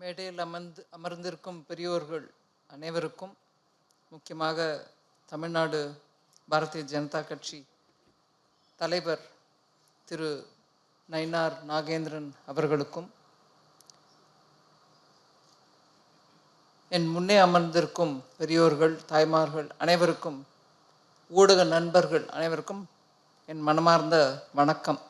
மேடையில் அமர்ந்து அமர்ந்திருக்கும் பெரியோர்கள் அனைவருக்கும் முக்கியமாக தமிழ்நாடு பாரதிய ஜனதா கட்சி தலைவர் திரு நயினார் நாகேந்திரன் அவர்களுக்கும் என் முன்னே அமர்ந்திருக்கும் பெரியோர்கள் தாய்மார்கள் அனைவருக்கும் ஊடக நண்பர்கள் அனைவருக்கும் என் மனமார்ந்த வணக்கம்.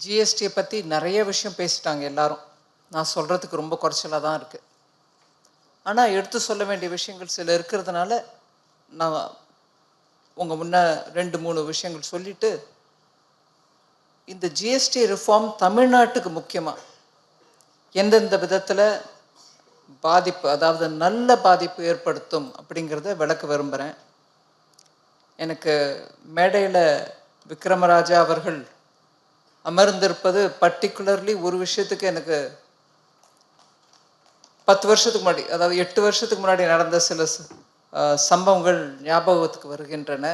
ஜிஎஸ்டியை பற்றி நிறைய விஷயம் பேசிட்டாங்க எல்லாரும். நான் சொல்கிறதுக்கு ரொம்ப குறைச்சலாக தான் இருக்குது ஆனால் எடுத்து சொல்ல வேண்டிய விஷயங்கள் சில இருக்கிறதுனால நான் உங்கள் முன்ன ரெண்டு மூணு விஷயங்கள் சொல்லிட்டு இந்த ஜிஎஸ்டி ரிஃபார்ம் தமிழ்நாட்டுக்கு முக்கியமாக எந்தெந்த விதத்தில் பாதிப்பு அதாவது நல்ல பாதிப்பு ஏற்படுத்தும் அப்படிங்கிறத விளக்க விரும்புகிறேன் எனக்கு மேடையில் விக்ரமராஜா அவர்கள் அமர்ந்திருப்பது பர்டிகுலர்லி ஒரு விஷயத்துக்கு எனக்கு பத்து வருஷத்துக்கு முன்னாடி அதாவது எட்டு வருஷத்துக்கு முன்னாடி நடந்த சில சம்பவங்கள் ஞாபகத்துக்கு வருகின்றன.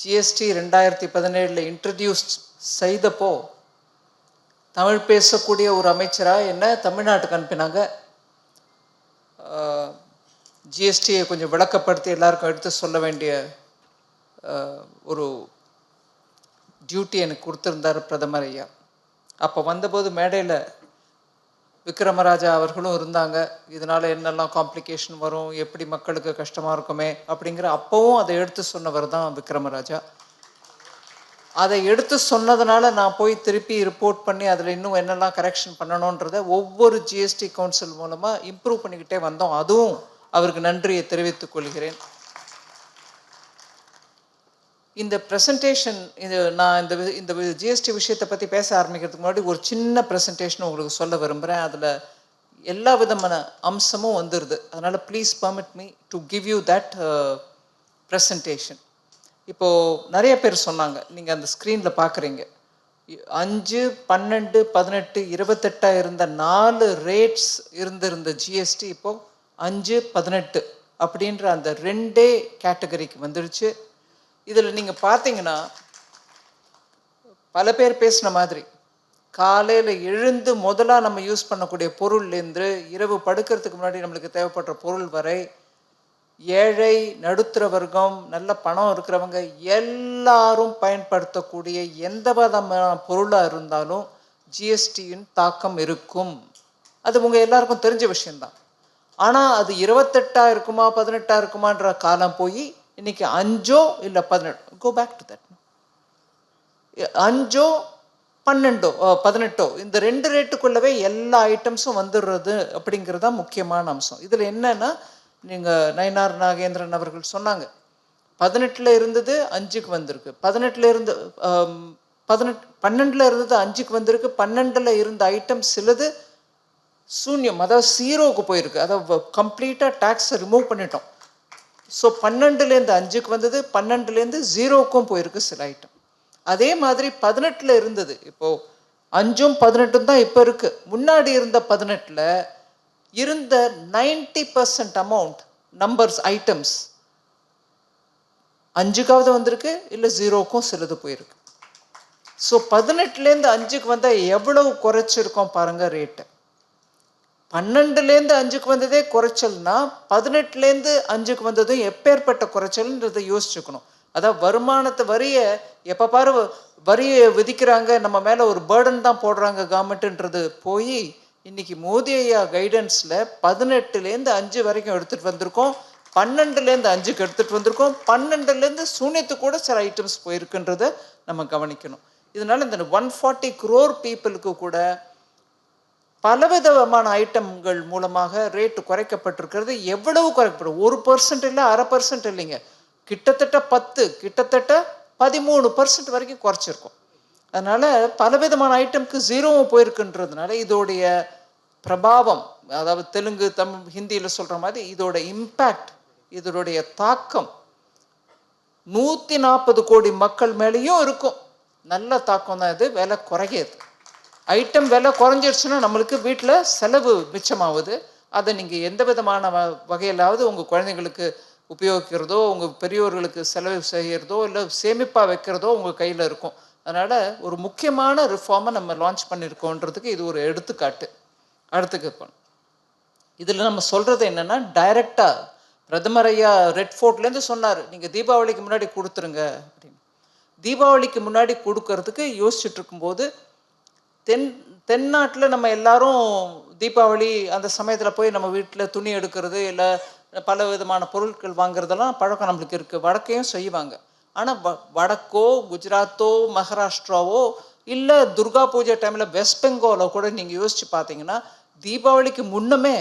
ஜிஎஸ்டி ரெண்டாயிரத்தி பதினேழில் இன்ட்ரடியூஸ் செய்தப்போ தமிழ் பேசக்கூடிய ஒரு அமைச்சராக என்ன தமிழ்நாட்டுக்கு அனுப்பினாங்க. ஜிஎஸ்டியை கொஞ்சம் விளக்கப்படுத்தி எல்லாருக்கும் எடுத்து சொல்ல வேண்டிய ஒரு டியூட்டி எனக்கு கொடுத்துருந்தார் பிரதமர் ஐயா. அப்போ வந்தபோது மேடையில் விக்ரமராஜா அவர்களும் இருந்தாங்க. இதனால் என்னெல்லாம் காம்ப்ளிகேஷன் வரும் எப்படி மக்களுக்கு கஷ்டமாக இருக்குமே அப்படிங்கிற அப்போவும் அதை எடுத்து சொன்னவர் தான் விக்ரமராஜா. அதை எடுத்து சொன்னதுனால நான் போய் திருப்பி ரிப்போர்ட் பண்ணி அதில் இன்னும் என்னெல்லாம் கரெக்ஷன் பண்ணணுன்றதை ஒவ்வொரு ஜிஎஸ்டி கவுன்சில் மூலமாக இம்ப்ரூவ் பண்ணிக்கிட்டே வந்தோம். அதுவும் அவருக்கு நன்றியை தெரிவித்துக் கொள்கிறேன். இந்த ப்ரெசன்டேஷன் இது நான் இந்த வி- இந்த ஜிஎஸ்டி விஷயத்தை பற்றி பேச ஆரம்பிக்கிறதுக்கு முன்னாடி ஒரு சின்ன ப்ரெசன்டேஷன் உங்களுக்கு சொல்ல விரும்புகிறேன் அதில் எல்லா விதமான அம்சமும் வந்துடுது அதனால் please permit me to give you that presentation இப்போது நிறைய பேர் சொன்னாங்க நீங்கள் அந்த ஸ்க்ரீனில் பார்க்குறீங்க அஞ்சு பன்னெண்டு பதினெட்டு இருபத்தெட்டாக இருந்த நாலு ரேட்ஸ் இருந்திருந்த ஜிஎஸ்டி இப்போது அஞ்சு பதினெட்டு அப்படின்ற அந்த ரெண்டே கேட்டகரிக்கு வந்துடுச்சு இதில் நீங்கள் பார்த்தீங்கன்னா பல பேர் பேசின மாதிரி காலையில் எழுந்து முதலாக நம்ம யூஸ் பண்ணக்கூடிய பொருள்லேருந்து இரவு படுக்கிறதுக்கு முன்னாடி நம்மளுக்கு தேவைப்படுற பொருள் வரை ஏழை நடுத்தர வர்க்கம் நல்ல பணம் இருக்கிறவங்க எல்லாரும் பயன்படுத்தக்கூடிய எந்த விதமான பொருளாக இருந்தாலும் ஜிஎஸ்டியின் தாக்கம் இருக்கும். அது உங்கள் எல்லாருக்கும் தெரிஞ்ச விஷயம்தான். ஆனால் அது இருபத்தெட்டாக இருக்குமா பதினெட்டா இருக்குமான்ற காலம் போய் இன்னைக்கு அஞ்சோ இல்லை பதினெட்டு? கோ பேக் டு தட் அஞ்சோ பன்னெண்டோ பதினெட்டோ இந்த ரெண்டு ரேட்டுக்குள்ளவே எல்லா ஐட்டம்ஸும் வந்துடுறது அப்படிங்கிறது தான் முக்கியமான அம்சம். இதில் என்னன்னா நீங்கள் நயனார் நாகேந்திரன் அவர்கள் சொன்னாங்க பதினெட்டில் இருந்தது அஞ்சுக்கு வந்திருக்கு. பதினெட்டில் இருந்து பதினெட்டு பன்னெண்டில் இருந்தது அஞ்சுக்கு வந்திருக்கு. பன்னெண்டில் இருந்த ஐட்டம் சிலது சூன்யம் அதாவது சீரோவுக்கு போயிருக்கு. அதாவது கம்ப்ளீட்டாக டேக்ஸை ரிமூவ் பண்ணிட்டோம். ஸோ பன்னெண்டுலேருந்து அஞ்சுக்கு வந்தது பன்னெண்டுலேருந்து ஜீரோவுக்கும் போயிருக்கு சில ஐட்டம் அதே மாதிரி பதினெட்டில் இருந்தது. இப்போது அஞ்சும் பதினெட்டும் தான் இப்போ இருக்குது முன்னாடி இருந்த பதினெட்டில் இருந்த ninety percent amount numbers items அஞ்சுக்காவது வந்திருக்கு இல்லை ஜீரோக்கும் சிலது போயிருக்கு. ஸோ பதினெட்டுலேருந்து அஞ்சுக்கு வந்தால் எவ்வளவு குறைச்சிருக்கோம் பாருங்கள் ரேட்டு பன்னெண்டுலேருந்து அஞ்சுக்கு வந்ததே குறைச்சல்னா பதினெட்டுலேருந்து அஞ்சுக்கு வந்ததும் எப்பேற்பட்ட குறைச்சல்ன்றதை யோசிச்சுக்கணும். அதான் வருமானத்தை வரியை எப்போ பாரு வரியை விதிக்கிறாங்க நம்ம மேலே ஒரு பேர்டன் தான் போடுறாங்க கவர்மெண்ட்டுன்றது போய் இன்னைக்கு மோதி ஐயா கைடன்ஸில் பதினெட்டுலேருந்து அஞ்சு வரைக்கும் எடுத்துகிட்டு வந்திருக்கோம். பன்னெண்டுலேருந்து அஞ்சுக்கு எடுத்துகிட்டு வந்திருக்கோம். பன்னெண்டுலேருந்து சூன்யத்துக்கு கூட சில ஐட்டம்ஸ் போயிருக்குன்றதை நம்ம கவனிக்கணும். இதனால் இந்த ஒன் ஃபார்ட்டி குரோர் பீப்புளுக்கு கூட பலவிதமான ஐட்டம்கள் மூலமாக ரேட்டு குறைக்கப்பட்டிருக்கிறது. எவ்வளவு குறைக்கப்படும்? ஒரு பர்சன்ட் இல்லை அரை பர்சன்ட் இல்லைங்க. கிட்டத்தட்ட பத்து கிட்டத்தட்ட பதிமூணு பர்சன்ட் வரைக்கும் குறைச்சிருக்கோம். அதனால் பலவிதமான ஐட்டம்க்கு ஜீரோவும் போயிருக்குன்றதுனால இதோடைய பிரபாவம் அதாவது தெலுங்கு தமிழ் ஹிந்தியில் சொல்கிற மாதிரி இதோட இம்பேக்ட் இதனுடைய தாக்கம் நூற்றி நாற்பது கோடி மக்கள் மேலேயும் இருக்கும். நல்ல தாக்கம் தான் இது விலை குறையாது. ஐட்டம் விலை குறைஞ்சிருச்சுன்னா நம்மளுக்கு வீட்டில் செலவு மிச்சமாகுது. அதை நீங்கள் எந்த விதமான வ- வகையிலாவது உங்கள் குழந்தைங்களுக்கு உபயோகிக்கிறதோ உங்கள் பெரியோர்களுக்கு செலவு செய்கிறதோ இல்லை சேமிப்பாக வைக்கிறதோ உங்கள் கையில் இருக்கும். அதனால் ஒரு முக்கியமான ரிஃபார்மை நம்ம லான்ச் பண்ணியிருக்கோன்றதுக்கு இது ஒரு எடுத்துக்காட்டு. அடுத்துக்கு இதில் நம்ம சொல்கிறது என்னென்னா டைரெக்டாக பிரதமர் ஐயா ரெட் ஃபோர்ட்லேருந்து சொன்னார் நீங்கள் தீபாவளிக்கு முன்னாடி கொடுத்துருங்க. அப்படின்னு. தீபாவளிக்கு முன்னாடி கொடுக்கறதுக்கு யோசிச்சுட்டு இருக்கும்போது தென் தென்னாட்டில் நம்ம எல்லாரும் தீபாவளி அந்த சமயத்தில் போய் நம்ம வீட்டில் துணி எடுக்கிறது இல்லை பல விதமான பொருட்கள் வாங்குறதெல்லாம் பழக்கம் நம்மளுக்கு இருக்குது வடக்கையும் செய்வாங்க. ஆனால் வ வடக்கோ குஜராத்தோ மகாராஷ்டிராவோ இல்லை துர்கா பூஜை டைமில் வெஸ்ட் பெங்காலோ கூட நீங்கள் யோசிச்சு பார்த்தீங்கன்னா தீபாவளிக்கு முன்னமே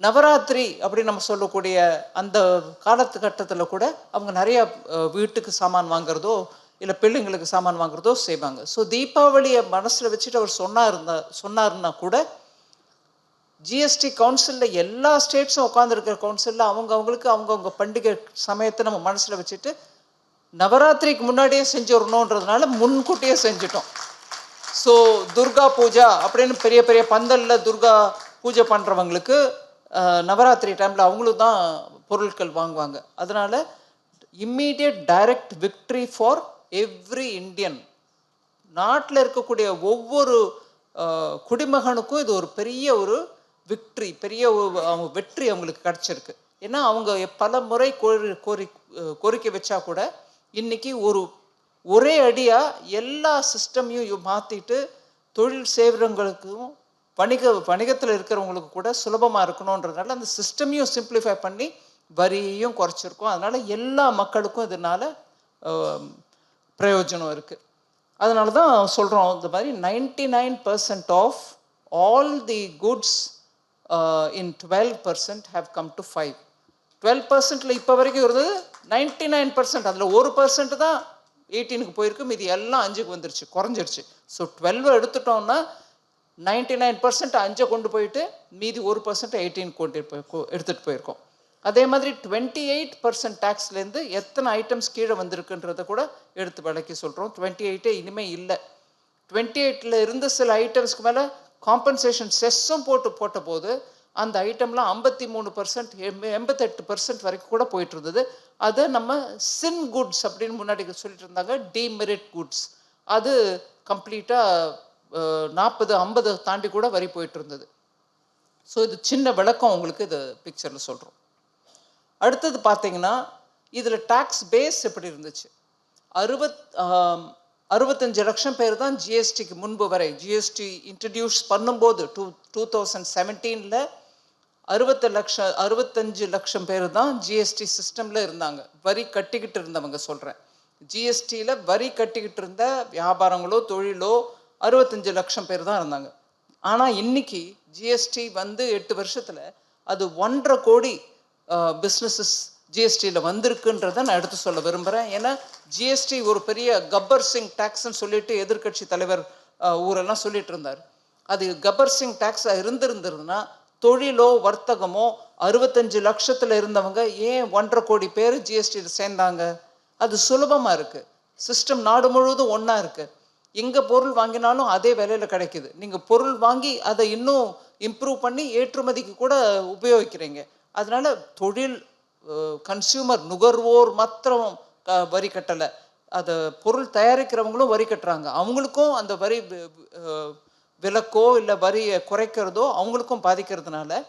நவராத்திரி அப்படின்னு நம்ம சொல்லக்கூடிய அந்த காலத்து கட்டத்தில் கூட அவங்க நிறைய வீட்டுக்கு சாமான் வாங்குறதோ இல்லை பிள்ளைங்களுக்கு சாமான் வாங்குறதோ செய்வாங்க. ஸோ தீபாவளியை மனசில் வச்சுட்டு அவர் சொன்னார் இருந்தால் சொன்னார்னா கூட ஜிஎஸ்டி கவுன்சிலில் எல்லா ஸ்டேட்ஸும் உட்காந்துருக்கிற கவுன்சிலில் அவங்க அவங்களுக்கு அவங்கவுங்க பண்டிகை சமயத்தை நம்ம மனசில் வச்சுட்டு நவராத்திரிக்கு முன்னாடியே செஞ்சிடணுன்றதுனால முன்கூட்டியே செஞ்சிட்டோம். ஸோ துர்கா பூஜா அப்படின்னு பெரிய பெரிய பந்தலில் துர்கா பூஜை பண்ணுறவங்களுக்கு நவராத்திரி டைமில் அவங்களும் தான் பொருட்கள் வாங்குவாங்க. அதனால் immediate direct victory for every Indian நாட்டில் இருக்கக்கூடிய ஒவ்வொரு குடிமகனுக்கும் இது ஒரு பெரிய ஒரு விக்ட்ரி பெரிய அவங்க வெற்றி அவங்களுக்கு கிடச்சிருக்கு. ஏன்னா அவங்க பல முறை கோரி கோரி கோரிக்கை வச்சா கூட இன்னைக்கு ஒரு ஒரே அடியாக எல்லா சிஸ்டமையும் மாற்றிட்டு தொழில் செய்கிறவங்களுக்கும் வணிக வணிகத்தில் இருக்கிறவங்களுக்கு கூட சுலபமாக இருக்கணுன்றதுனால அந்த சிஸ்டமையும் சிம்பிளிஃபை பண்ணி வரியையும் குறைச்சிருக்கோம். அதனால் எல்லா மக்களுக்கும் இதனால் பிரயோஜனம் இருக்குது அதனால தான் சொல்கிறோம் இந்த மாதிரி ninety nine percent of all the goods in twelve percent have come to five twelve பர்சன்ட்டில் இப்போ வரைக்கும் இருந்தது நைன்டி நைன் பர்சன்ட் அதில் ஒரு பர்சன்ட் தான் எயிட்டீனுக்கு போயிருக்கு. மீதி எல்லாம் அஞ்சுக்கு வந்துருச்சு குறைஞ்சிருச்சு. ஸோ டுவெல்வை எடுத்துட்டோம்னா நைன்டி நைன் பர்சன்ட் அஞ்சை கொண்டு போயிட்டு மீதி ஒரு பர்சன்ட் எயிட்டீன் கொண்டு போய் எடுத்துகிட்டு போயிருக்கோம். அதே மாதிரி டுவெண்ட்டி எயிட் பர்சன்ட் டேக்ஸ்லேருந்து எத்தனை ஐட்டம்ஸ் கீழே வந்திருக்குன்றதை கூட எடுத்து விளக்கி சொல்கிறோம் டுவெண்ட்டி எயிட்டே இனிமேல் இல்லை. டுவெண்ட்டி எயிட்டில் இருந்த சில ஐட்டம்ஸ்க்கு மேலே காம்பன்சேஷன் செஸ்ஸும் போட்டு போட்ட போது அந்த ஐட்டம்லாம் ஐம்பத்தி மூணு பர்சன்ட் எண்பத்தெட்டு பர்சன்ட் வரைக்கும் கூட போயிட்டு இருந்தது அதை நம்ம சின் குட்ஸ் அப்படின்னு முன்னாடி சொல்லிட்டு இருந்தாங்க டிமெரிட் குட்ஸ் அது கம்ப்ளீட்டாக நாற்பது ஐம்பது தாண்டி கூட வரி போயிட்டு இருந்தது ஸோ இது சின்ன விளக்கம் உங்களுக்கு இது பிக்சரில் சொல்கிறோம் அடுத்தது பார்த்தீங்கன்னா இதில் டேக்ஸ் பேஸ் எப்படி இருந்துச்சு? அறுபத் அறுபத்தஞ்சு லட்சம் பேர் தான் ஜிஎஸ்டிக்கு முன்பு வரை ஜிஎஸ்டி இன்ட்ரடியூஸ் பண்ணும்போது டூ டூ தௌசண்ட் செவன்டீனில் அறுபத்து லட்சம் அறுபத்தஞ்சு லட்சம் பேர் தான் ஜிஎஸ்டி சிஸ்டமில் இருந்தாங்க. வரி கட்டிக்கிட்டு இருந்தவங்க சொல்கிறேன் ஜிஎஸ்டியில் வரி கட்டிக்கிட்டு இருந்த வியாபாரங்களோ தொழிலோ அறுபத்தஞ்சு லட்சம் பேர் தான் இருந்தாங்க. ஆனால் இன்னைக்கு ஜிஎஸ்டி வந்து எட்டு வருஷத்தில் அது ஒன்றரை கோடி பிஸ்னஸஸ் ஜிஎஸ்டியில் வந்திருக்குன்றதை நான் எடுத்து சொல்ல விரும்புகிறேன் ஏன்னா ஜிஎஸ்டி ஒரு பெரிய கப்பர் சிங் டேக்ஸ்ன்னு சொல்லிட்டு எதிர்க்கட்சி தலைவர் ஊரெல்லாம் சொல்லிட்டு இருந்தார். அது கப்பர் சிங் டேக்ஸாக இருந்திருந்ததுன்னா தொழிலோ வர்த்தகமோ அறுபத்தஞ்சு லட்சத்தில் இருந்தவங்க ஏன் ஒன்றரை கோடி பேர் ஜிஎஸ்டியில் சேர்ந்தாங்க? அது சுலபமாக இருக்குது சிஸ்டம் நாடு முழுவதும் ஒன்றா இருக்குது எங்கே பொருள் வாங்கினாலும் அதே விலையில் கிடைக்குது. நீங்கள் பொருள் வாங்கி அதை இன்னும் இம்ப்ரூவ் பண்ணி ஏற்றுமதிக்கு கூட உபயோகிக்கிறீங்க. அதனால் தொழில் கன்சியூமர் நுகர்வோர் மாத்திரம் க- வரி கட்டலை. அதை பொருள் தயாரிக்கிறவங்களும் வரி கட்டுறாங்க. அவங்களுக்கும் அந்த வரி விலக்கோ இல்லை வரியை குறைக்கிறதோ அவங்களுக்கும் பாதிக்கிறதுனால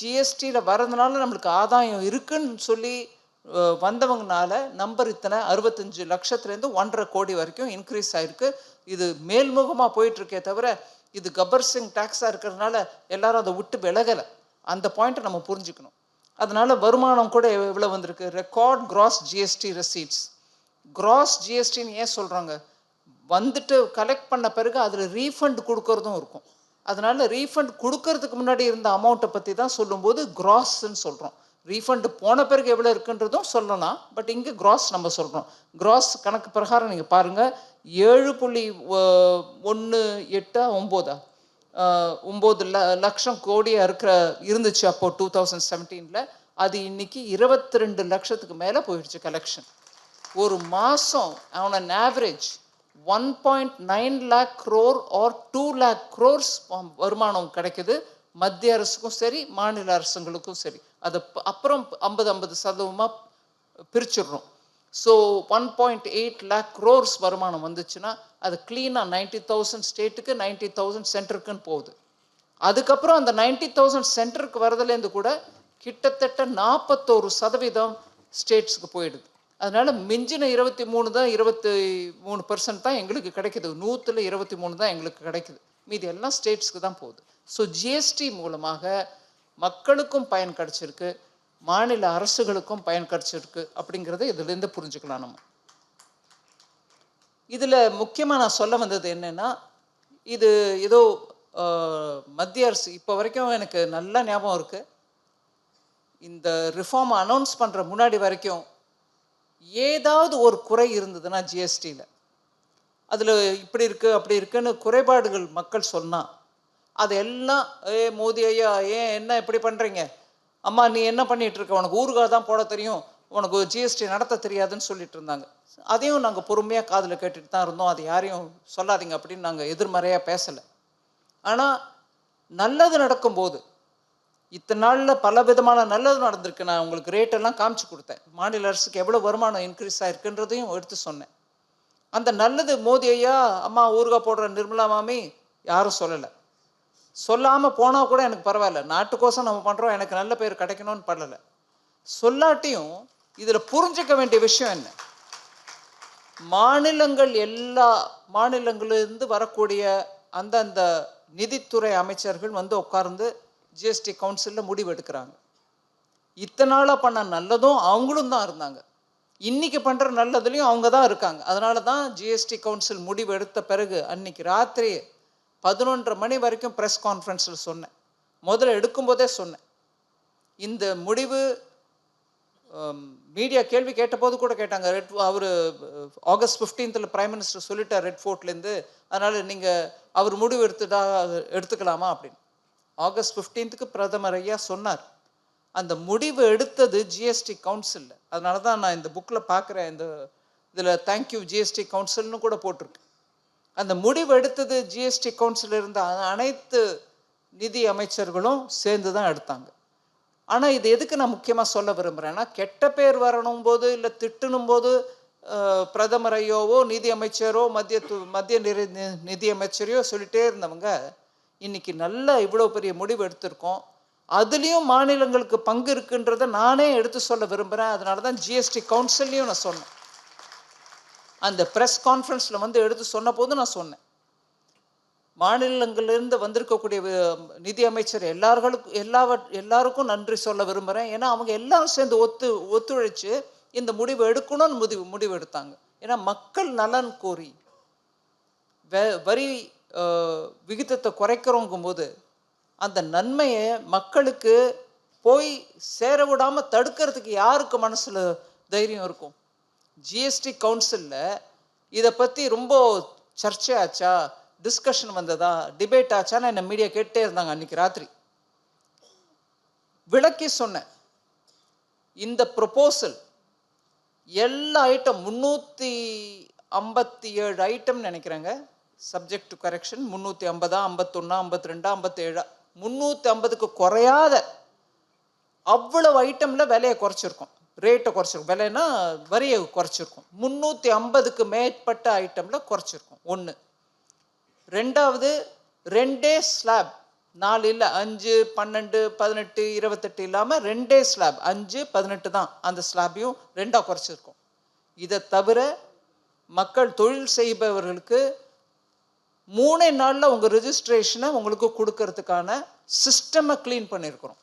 ஜிஎஸ்டியில் வரதுனால நம்மளுக்கு ஆதாயம் இருக்குன்னு சொல்லி வந்தவங்கனால நம்பர் இத்தனை அறுபத்தஞ்சு லட்சத்துலேருந்து ஒன்றரை கோடி வரைக்கும் இன்க்ரீஸ் ஆயிருக்கு. இது மேல்முகமாக போயிட்டுருக்கே தவிர இது கப்பர் சிங் டேக்ஸாக இருக்கிறதுனால எல்லாரும் அதை விட்டு விலகலை. அந்த பாயிண்ட்டை நம்ம புரிஞ்சுக்கணும். அதனால வருமானம் கூட எவ்வளோ வந்திருக்கு? Record gross GST receipts gross ஜிஎஸ்டின்னு ஏன் சொல்கிறாங்க வந்துட்டு கலெக்ட் பண்ண பிறகு அதில் ரீஃபண்ட் கொடுக்கறதும் இருக்கும். அதனால் ரீஃபண்ட் கொடுக்கறதுக்கு முன்னாடி இருந்த அமௌண்ட்டை பற்றி தான் சொல்லும்போது கிராஸ்ன்னு சொல்கிறோம் ரீஃபண்ட் போன பிறகு எவ்வளோ இருக்குன்றதும் சொல்லலாம். பட் இங்கே கிராஸ் நம்ம சொல்கிறோம் கிராஸ் கணக்கு பிரகாரம் நீங்கள் பாருங்கள் ஏழு புள்ளி ஒன்று எட்டா ஒம்போதா? ஒம்பது ல லட்சம் கோடியாக இருக்கிற இருந்துச்சு அப்போது டூ தௌசண்ட் செவன்டீனில் அது இன்னைக்கு இருபத்தி ரெண்டு லட்சத்துக்கு மேலே போயிடுச்சு கலெக்ஷன் ஒரு மாதம் on an average one point nine lakh crore or two lakh crores வருமானம் கிடைக்குது. மத்திய அரசுக்கும் சரி மாநில அரசுங்களுக்கும் சரி. அதை அப்புறம் ஐம்பது ஐம்பது சதவீதமாக பிரிச்சிடுறோம். So one point eight lakh crores வருமானம் வந்துச்சுன்னா அது க்ளீனாக நைன்டி தௌசண்ட் ஸ்டேட்டுக்கு நைன்டி தௌசண்ட் சென்டருக்குன்னு போகுது. அதுக்கப்புறம் அந்த நைன்டி தௌசண்ட் சென்டருக்கு வரதுலேருந்து கூட கிட்டத்தட்ட நாற்பத்தோரு சதவீதம் ஸ்டேட்ஸ்க்கு போயிடுது. அதனால் மிஞ்சின இருபத்தி மூணு தான் இருபத்தி மூணு பர்சன்ட் தான் எங்களுக்கு கிடைக்குது. நூற்றில் இருபத்தி மூணு தான் எங்களுக்கு கிடைக்குது. மீதி எல்லாம் ஸ்டேட்ஸ்க்கு தான் போகுது. ஸோ ஜிஎஸ்டி மூலமாக மக்களுக்கும் பயன் கிடச்சிருக்கு. மாநில அரசுகளுக்கும் பயன் கிடச்சிருக்கு அப்படிங்கிறத இதுலேருந்து புரிஞ்சுக்கலாம் நம்ம. இதில் முக்கியமாக நான் சொல்ல வந்தது என்னென்னா இது ஏதோ மத்திய அரசு இப்போ வரைக்கும் எனக்கு நல்ல ஞாபகம் இருக்குது இந்த ரிஃபார்ம் அனௌன்ஸ் பண்ணுற முன்னாடி வரைக்கும் ஏதாவது ஒரு குறை இருந்ததுன்னா ஜிஎஸ்டியில் அதில் இப்படி இருக்குது அப்படி இருக்குன்னு குறைபாடுகள் மக்கள் சொன்னா அதெல்லாம் ஏ மோதி ஐயா ஏன் என்ன இப்படி பண்ணுறீங்க அம்மா நீ என்ன பண்ணிட்டு இருக்க? உனக்கு ஊறுகாய் தான் போட தெரியும். உனக்கு ஜிஎஸ்டி நடத்த தெரியாதுன்னு சொல்லிட்டு இருந்தாங்க. அதையும் நாங்கள் பொறுமையாக காதில் கேட்டுட்டு தான் இருந்தோம். அது யாரையும் சொல்லாதீங்க அப்படின்னு நாங்கள் எதிர்மறையாக பேசலை. ஆனால் நல்லது நடக்கும்போது இத்தனை நாளில் பல விதமான நல்லது நடந்திருக்கு. நான் உங்களுக்கு ரேட்டெல்லாம் காமிச்சு கொடுத்தேன். மாநில அரசுக்கு எவ்வளோ வருமானம் இன்க்ரீஸ் ஆயிருக்குன்றதையும் எடுத்து சொன்னேன். அந்த நல்லது மோதி ஐயா அம்மா ஊறுகாய் போடுற நிர்மலா மாமி யாரும் சொல்லலை. சொல்லாமல் போனால் கூட எனக்கு பரவாயில்ல. நாட்டுக்கோசம் நம்ம பண்ணுறோம் எனக்கு நல்ல பேர் கிடைக்கணும்னு படலை. சொல்லாட்டியும் இதில் புரிஞ்சுக்க வேண்டிய விஷயம் என்ன? மாநிலங்கள் எல்லா மாநிலங்களிலிருந்து வரக்கூடிய அந்தந்த நிதித்துறை அமைச்சர்கள் வந்து உட்கார்ந்து ஜிஎஸ்டி கவுன்சிலில் முடிவு எடுக்கிறாங்க. இத்தனை நாளாக பண்ண நல்லதும் அவங்களும் தான் இருந்தாங்க. இன்னைக்கு பண்ணுற நல்லதுலேயும் அவங்க தான் இருக்காங்க. அதனால தான் ஜிஎஸ்டி கவுன்சில் முடிவு எடுத்த பிறகு அன்னைக்கு ராத்திரி பதினொன்றரை மணி வரைக்கும் ப்ரெஸ் கான்ஃபரன்ஸில் சொன்னேன். முதல்ல எடுக்கும்போதே சொன்னேன். இந்த முடிவு மீடியா கேள்வி கேட்டபோது கூட கேட்டாங்க. ரெட் அவர் ஆகஸ்ட் ஃபிஃப்டீன்த்தில் பிரைம் மினிஸ்டர் சொல்லிட்டார் ரெட் ஃபோர்ட்லேருந்து அதனால் நீங்கள் அவர் முடிவு எடுத்துட்டா எடுத்துக்கலாமா அப்படின்னு. ஆகஸ்ட் ஃபிஃப்டீன்த்துக்கு பிரதமர் ஐயா சொன்னார். அந்த முடிவு எடுத்தது ஜிஎஸ்டி கவுன்சிலில் அதனால தான் நான் இந்த புக்கில் பார்க்குறேன் இந்த இதில் தேங்க்யூ ஜிஎஸ்டி கவுன்சில்னு கூட போட்டிருக்கேன் அந்த முடிவு எடுத்தது ஜிஎஸ்டி கவுன்சில் இருந்த அனைத்து நிதி அமைச்சர்களும் சேர்ந்து தான் எடுத்தாங்க. ஆனால் இது எதுக்கு நான் முக்கியமாக சொல்ல விரும்புகிறேன்னா கெட்ட பேர் வரணும் போது இல்லை திட்டணும் போது பிரதமரையோவோ நிதி அமைச்சரோ மத்திய மத்திய நிதி நிதி அமைச்சரையோ சொல்லிட்டே இருந்தவங்க இன்னைக்கு நல்லா இவ்வளோ பெரிய முடிவு எடுத்திருக்கோம். அதுலேயும் மாநிலங்களுக்கு பங்கு இருக்குன்றதை நானே எடுத்து சொல்ல விரும்புகிறேன் அதனால தான் ஜிஎஸ்டி கவுன்சில்லையும் நான் சொன்னேன். அந்த ப்ரெஸ் கான்ஃபரன்ஸில் வந்து எடுத்து சொன்ன போது நான் சொன்னேன். மாநிலங்களிலிருந்து வந்திருக்கக்கூடிய நிதி அமைச்சர் எல்லார்களுக்கும் எல்லாவ எல்லாருக்கும் நன்றி சொல்ல விரும்புகிறேன் ஏன்னா அவங்க எல்லாரும் சேர்ந்து ஒத்து ஒத்துழைச்சு இந்த முடிவு எடுக்கணும்னு முடிவு முடிவு எடுத்தாங்க. ஏன்னா மக்கள் நலன் கோரி வரி விகிதத்தை குறைக்கிறோங்கும் போது அந்த நன்மையை மக்களுக்கு போய் சேர விடாமல் தடுக்கிறதுக்கு யாருக்கு மனசில் தைரியம் இருக்கும்? ஜிஎஸ்டி கவுன்சிலில் இதை பற்றி ரொம்ப சர்ச்சையாச்சா? டிஸ்கஷன் வந்ததா? டிபேட் ஆச்சான்னு என்ன மீடியா கேட்டே இருந்தாங்க அன்றைக்கி ராத்திரி. விளக்கி சொன்னேன். இந்த ப்ரொபோசல் எல்லா ஐட்டம் முந்நூற்றி ஐம்பத்தி ஏழு ஐட்டம் நினைக்கிறேங்க. சப்ஜெக்ட் டு கரெக்ஷன் முந்நூற்றி ஐம்பதா ஐம்பத்தொன்னா ஐம்பத்தி ரெண்டா ஐம்பத்தேழா. முந்நூற்றி ஐம்பதுக்கு குறையாத அவ்வளவு ஐட்டமில் விலையை குறைச்சிருக்கோம். ரேட்டை குறைச்சிருக்கும். விலைன்னா வரியை குறைச்சிருக்கும். முந்நூற்றி ஐம்பதுக்கு மேற்பட்ட ஐட்டமில் குறைச்சிருக்கும். ஒன்று ரெண்டாவது ரெண்டே ஸ்லாப் நாலு இல்லை அஞ்சு பன்னெண்டு பதினெட்டு இருபத்தெட்டு இல்லாமல் ரெண்டே ஸ்லாப் அஞ்சு பதினெட்டு தான் அந்த ஸ்லாபையும் ரெண்டாக குறைச்சிருக்கோம். இதை தவிர மக்கள் தொழில் செய்பவர்களுக்கு மூணே நாளில் உங்கள் ரிஜிஸ்ட்ரேஷனை உங்களுக்கு கொடுக்கறதுக்கான சிஸ்டமை க்ளீன் பண்ணியிருக்கிறோம்